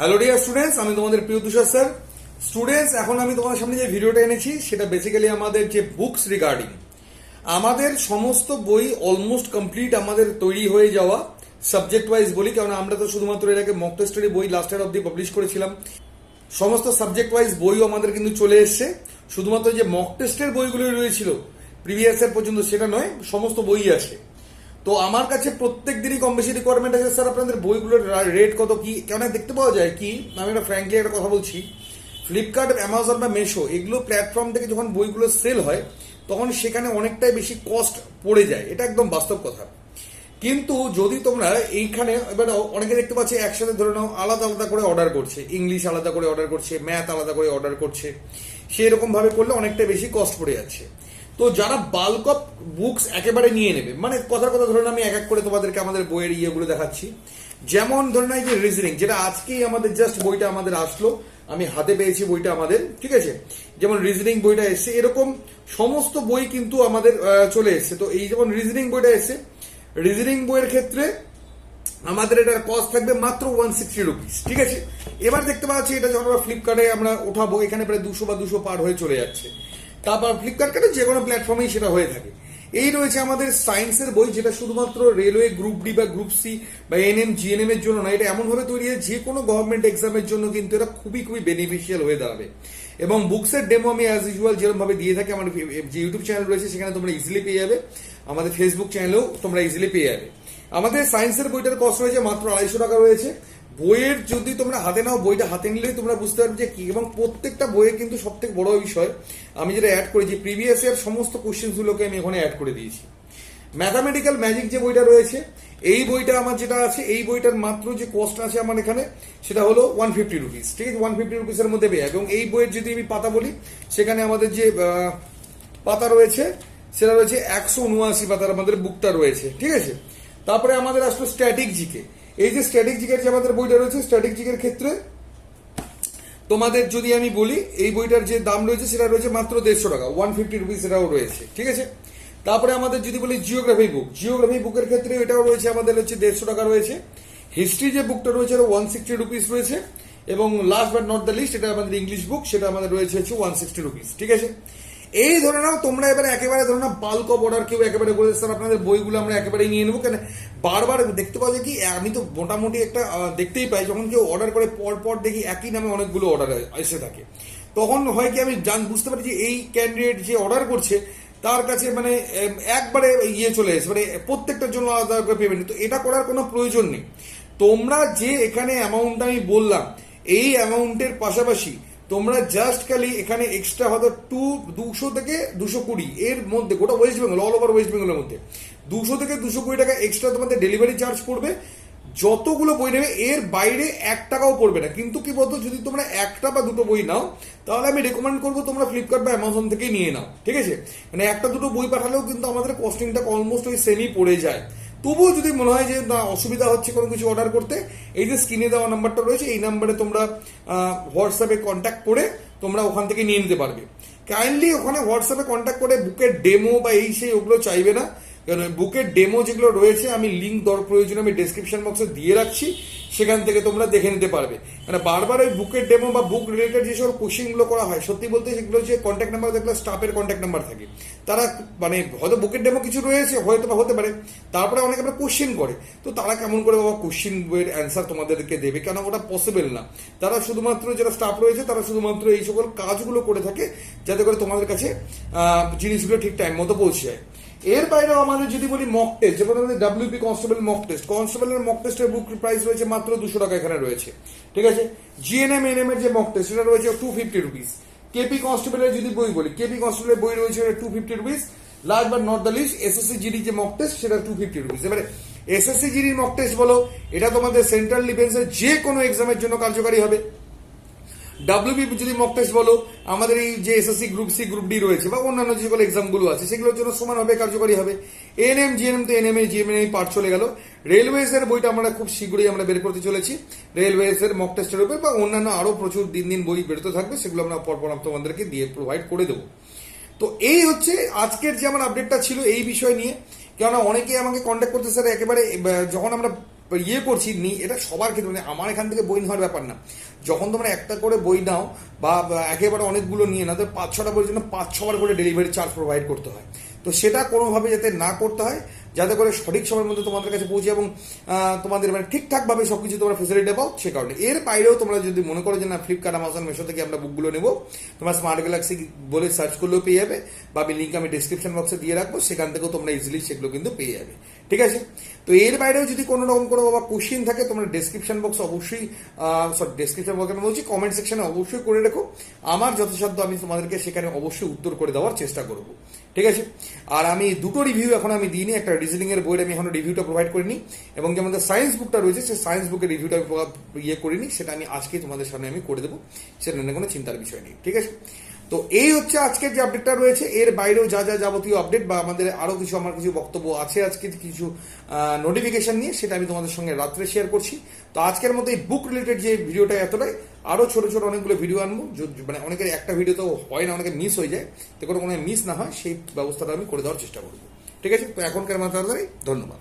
Hello dear students আমি তোমাদের প্রিয় তুষার স্যার স্টুডেন্টস এখন আমি তোমাদের সামনে যে ভিডিওটা এনেছি, সেটা বেসিক্যালি আমাদের যে বুকস রিগার্ডিং আমাদের সমস্ত বই অলমোস্ট কমপ্লিট আমাদের তৈরি হয়ে যাওয়া সাবজেক্ট ওয়াইজ বলি কারণ আমরা তো শুধুমাত্র আগে মক টেস্টেরই বই লাস্ট ইয়ার অব্দি পাবলিশ করেছিলাম। সমস্ত সাবজেক্ট ওয়াইজ বইও আমাদের কিন্তু চলে এসছে। শুধুমাত্র যে মক টেস্টের বইগুলো রয়েছিল প্রিভিয়াস ইয়ার পর্যন্ত সেটা নয়, সমস্ত বই আছে। তো আমার কাছে প্রত্যেক দিনই কম বেশি রিকোয়ারমেন্ট আছে। স্যার, আপনাদের বইগুলোর রেট কত? কি কেন দেখতে পাওয়া যায় কি? আমি একটা ফ্র্যাঙ্কলি একটা কথা বলছি। ফ্লিপকার্ট অ্যামাজন বা মেশো এগুলো প্ল্যাটফর্ম থেকে যখন বইগুলো সেল হয়, তখন সেখানে অনেকটাই বেশি কস্ট পড়ে যায়। এটা একদম বাস্তব কথা। কিন্তু যদি তোমরা এইখানে, এবার অনেকে দেখতে পাচ্ছি একসাথে ধরে নাও, আলাদা আলাদা করে অর্ডার করছে। ইংলিশ আলাদা করে অর্ডার করছে ম্যাথ আলাদা করে অর্ডার করছে। সেরকম ভাবে করলে অনেকটা বেশি কস্ট পড়ে যাচ্ছে। তো যারা বাল্ক অফ বুকস একেবারে নিয়ে নেবে মানে কথার কথা ধরুন আমি এক এক করে তোমাদেরকে আমাদের বইয়ের ইয়েগুলো দেখাচ্ছি। যেমন ধরুন এই যে রিজনিং যেটা আজকেই আমাদের জাস্ট বইটা আমাদের আসলো, আমি হাতে পেয়েছি বইটা আমাদের, ঠিক আছে? যেমন রিজনিং বইটা এসছে, এরকম সমস্ত বই কিন্তু আমাদের চলে এসছে। তো এই যেমন রিজনিং বইটা এসছে রিজনিং বইয়ের ক্ষেত্রে আমাদের এটার কস্ট থাকবে মাত্র ওয়ান সিক্সটি রুপিস ঠিক আছে? এবার দেখতে পাচ্ছি এটা যখন আমরা ফ্লিপকার্টে আমরা ওঠাবো এখানে প্রায় দুশো বা দুশো পার হয়ে চলে যাচ্ছে। তারপর ফ্লিপকার্টে যে কোনো প্ল্যাটফর্মেই সেটা হয়ে থাকে। এই রয়েছে আমাদের সায়েন্সের বই, যেটা শুধুমাত্র রেলওয়ে গ্রুপ ডি বা গ্রুপ সি বা এনএম জিএনএম এর জন্য না এটা এমনভাবে তৈরি হয় যে কোনো গভর্নমেন্ট এক্সামের জন্য কিন্তু এটা খুবই খুবই বেনিফিশিয়াল হয়ে দাঁড়াবে। এবং বুকসের ডেমো আমি অ্যাজ ইউজুয়াল যেরকম ভাবে দিয়ে থাকি, আমার যে ইউটিউব চ্যানেল রয়েছে, সেখানে তোমরা ইজিলি পেয়ে যাবে। আমাদের ফেসবুক চ্যানেলেও তোমরা ইজিলি পেয়ে যাবে। আমাদের সায়েন্সের বইটার কস্ট রয়েছে মাত্র আড়াইশো টাকা রয়েছে। বইয়ের যদি তোমরা হাতে নাও, বইটা হাতে নিলেই তোমরা বুঝতে পারবে যে কি। এবং প্রত্যেকটা বইয়ের কিন্তু সব থেকে বড় বিষয়, আমি যেটা অ্যাড করেছি প্রিভিয়াস ইয়ার সমস্ত কোশ্চেন্সগুলোকে আমি এখানে অ্যাড করে দিয়েছি। ম্যাথামেটিক্যাল ম্যাজিক যে বইটা রয়েছে, এই বইটা আমার যেটা আছে, এই বইটার মাত্র যে কস্ট আছে আমার এখানে, সেটা হলো ওয়ান ফিফটি রুপিস ঠিক আছে? ওয়ান ফিফটি রুপিসের মধ্যে পেয়ে। এবং এই বইয়ের যদি আমি পাতা বলি, সেখানে আমাদের যে পাতা রয়েছে, সেটা রয়েছে একশো উনআশি পাতার আমাদের বুকটা রয়েছে, ঠিক আছে? তারপরে আমাদের আসলো স্ট্যাটিক জিকে এই যে স্ট্যাটিক জিকের যে আমাদের বইটা রয়েছে স্ট্যাটিক জিকের ক্ষেত্রে তোমাদের যদি আমি বলি, এই বইটার যে দাম রয়েছে সেটা রয়েছে মাত্র দেড়শো টাকা ওয়ান ফিফটি রুপিস এটাও রয়েছে, ঠিক আছে? তারপরে আমাদের যদি বলি জিওগ্রাফি বুক জিওগ্রাফি বুকের ক্ষেত্রে এটাও রয়েছে, আমাদের হচ্ছে দেড়শো টাকা রয়েছে। হিস্ট্রি যে বুকটা রয়েছে ওয়ান সিক্সটি রুপিস রয়েছে, এবং last but not the least এটা আমাদের ইংলিশ বুক সেটা আমাদের রয়েছে হচ্ছে ওয়ান সিক্সটি রুপিস ঠিক আছে? এই ধরে নাও, তোমরা এবারে একেবারে ধরে নাও বাল্ক অফ অর্ডার কেউ একেবারে বলে স্যার, আপনাদের বইগুলো আমরা একেবারে নিয়ে নেব কেন? বারবার দেখতে পাওয়া যায় কি, আমি তো মোটামুটি একটা দেখতেই পাই, যখন কেউ অর্ডার করে পর পর দেখি একই নামে অনেকগুলো অর্ডার এসে থাকে। তখন হয় কি, আমি জান বুঝতে পারি যে এই ক্যান্ডিডেট যে অর্ডার করছে, তার কাছে মানে একবারে ইয়ে চলে এসে মানে প্রত্যেকটার জন্য আলাদা করে পেমেন্ট তো এটা করার কোনো প্রয়োজন নেই। তোমরা যে এখানে অ্যামাউন্ট আমি বললাম, এই অ্যামাউন্টের পাশাপাশি তোমরা জাস্ট খালি এখানে এক্সট্রা হয়তো টু দুশো থেকে দুশো কুড়ি এর মধ্যে, গোটা West Bengal all over West বেঙ্গলের মধ্যে। দুশো থেকে দুশো কুড়ি টাকা এক্সট্রা তোমাদের ডেলিভারি চার্জ পড়বে। যতগুলো বই নেবে, এর বাইরে এক টাকাও পড়বে না। কিন্তু কি বলতো, যদি তোমরা একটা বা দুটো বই নাও, তাহলে আমি রেকমেন্ড করব তোমরা ফ্লিপকার্ট বা অ্যামাজন থেকেই নিয়ে নাও। ঠিক আছে? মানে একটা দুটো বই পাঠালেও কিন্তু আমাদের কস্টিংটা অলমোস্ট ওই সেমই পড়ে যায়। তবুও যদি মনে হয় যে না, অসুবিধা হচ্ছে কোনো কিছু অর্ডার করতে, এই যে স্ক্রিনে দেওয়া নাম্বারটা রয়েছে, এই নাম্বারে তোমরা হোয়াটসঅ্যাপে কন্ট্যাক্ট করে তোমরা ওখান থেকে নিয়ে নিতে পারবে। কাইন্ডলি ওখানে হোয়াটসঅ্যাপে কন্ট্যাক্ট করে বুকের ডেমো বা এই সেই ওগুলো চাইবে না। কারণ বুকের ডেমো যেগুলো রয়েছে, আমি লিঙ্ক দর প্রয়োজনে আমি ডেসক্রিপশন বক্সে দিয়ে রাখছি, সেখান থেকে তোমরা দেখে নিতে পারবে। মানে বারবার ওই বুকের ডেমো বা বুক রিলেটেড যে সব কোশ্চেনগুলো করা হয়, সত্যি বলতে সেগুলো হচ্ছে কন্ট্যাক্ট নাম্বার দেখলে স্টাফের কন্ট্যাক্ট নাম্বার থাকে। তারা মানে হয়তো বুকের ডেমো কিছু রয়েছে, হয়তো বা হতে পারে। তারপরে অনেকে আমরা কোশ্চেন করে। তো তারা কেমন করে বাবা কোশ্চেন বইয়ের অ্যান্সার তোমাদেরকে দেবে? কেন ওটা পসিবল না? তারা শুধুমাত্র যারা স্টাফ রয়েছে, তারা শুধুমাত্র এই সকল কাজগুলো করে থাকে যাতে করে তোমাদের কাছে জিনিসগুলো ঠিক টাইম মতো পৌঁছে যায়। এর বাইরেও আমাদের যদি বলি মক টেস্ট যেমন আমাদের ডাব্লিউপি কনস্টেবল মক টেস্ট কনস্টেবলের মক টেস্টের বুক প্রাইস রয়েছে মাত্র দুশো টাকা এখানে রয়েছে। ঠিক আছে? জিএনএম এনএম এর যে মক টেস্ট সেটা রয়েছে টু ফিফটি রুপিস কেপি কনস্টেবলের যদি বই বলি কেপি কনস্টেবলের বই রয়েছে two fifty rupees last but not the least SSC GD যে মক টেস্ট সেটা টু ফিফটি রুপিস এবারে এসএসসি জিডির মক টেস্ট বলো, এটা তোমাদের সেন্ট্রাল ডিফেন্সের যে কোনো এক্সামের জন্য কার্যকারী হবে। ডাব্লিউবি যদি মক টেস্ট বলো, আমাদের এই যে SSC group C group D রয়েছে, বা অন্যান্য যেগুলো এক্সামগুলো আছে, সেগুলোর জন্য সমানভাবে কার্যকরী হবে। এনএম জিএনএম তো এনএম জিএম এই পার্ট চলে গেল। রেলওয়েজ এর বইটা আমরা খুব শীঘ্রই আমরা বের করতে চলেছি। রেলওয়েজ এর মক টেস্টের উপর, বা অন্যান্য আরও প্রচুর দিন দিন বই বেরোতে থাকবে, সেগুলো আমরা পরপর তোমাদেরকে দিয়ে প্রোভাইড করে দেবো। তো এই হচ্ছে আজকের যে আমার আপডেটটা ছিল এই বিষয় নিয়ে। কেননা অনেকেই আমাকে কন্ট্যাক্ট করতে স্যার, একেবারে যখন আমরা ইয়ে করছি, নি, এটা সবার ক্ষেত্রে মানে আমার এখান থেকে বই নেওয়ার ব্যাপার না। যখন তোমরা একটা করে বই নাও, বা একেবারে অনেকগুলো নিয়ে নাও তো পাঁচ ছটা বইয়ের জন্য পাঁচ ছবার করে ডেলিভারি চার্জ প্রোভাইড করতে হয়। তো সেটা কোনোভাবে যাতে না করতে হয়, যাতে করে সঠিক সময়ের মধ্যে তোমাদের কাছে পৌঁছে এবং তোমাদের মানে ঠিকঠাকভাবে সব কিছু তোমরা ফেসিলিটি পাও, সে কারণে। এর বাইরেও তোমরা যদি মনে করো যে, না ফ্লিপকার্ট আমাজন মেশো থেকে আমরা বুকগুলো নেব, তোমরা স্মার্ট গ্যালাক্সি বলে সার্চ করলেও পেয়ে যাবে, বা আমি লিঙ্ক আমি ডিসক্রিপশন বক্সে দিয়ে রাখব, সেখান থেকেও তোমরা ইজিলি সেগুলো কিন্তু পেয়ে যাবে। ঠিক আছে? তো এর বাইরেও যদি কোনো রকম কোনো বাবা কোশ্চিন থাকে, তোমরা ডেসক্রিপশন বক্স অবশ্যই সরি ডেসক্রিপশন বক্সে বলছি কমেন্ট সেকশনে অবশ্যই করে রেখো। আমার যথাসাধ্য আমি তোমাদেরকে সেখানে অবশ্যই উত্তর করে দেওয়ার চেষ্টা করব। ঠিক আছে? আর আমি দুটো রিভিউ এখন আমি দিইনি, একটা রিজনিং এর বইয়ের আমি এখনও রিভিউটা প্রোভাইড করিনি, এবং যে আমাদের সায়েন্স বুকটা রয়েছে, সেই সায়েন্স বুকের রিভিউটা আমি ইয়ে করিনি, সেটা আমি আজকে তোমাদের সামনে আমি করে দেবো, সেটা নিয়ে কোনো চিন্তার বিষয় নেই, ঠিক আছে? তো এই হচ্ছে আজকের যে আপডেটটা রয়েছে, এর বাইরেও যা যা যাবতীয় আপডেট বা আমাদের আরও কিছু, আমার কিছু বক্তব্য আছে আজকে, কিছু নোটিফিকেশন নিয়ে সেটা আমি তোমাদের সঙ্গে রাত্রে শেয়ার করছি। তো আজকের মতো এই বুক রিলেটেড যে ভিডিওটা এতটাই আরও ছোটো ছোটো অনেকগুলো ভিডিও আনব। মানে অনেকের একটা ভিডিও তো হয় না অনেকে মিস হয়ে যায়। তো কোনো কোনো মিস না হয়, সেই ব্যবস্থাটা আমি করে দেওয়ার চেষ্টা করব। ঠিক আছে? তো এখনকার মাত্রা ধন্যবাদ।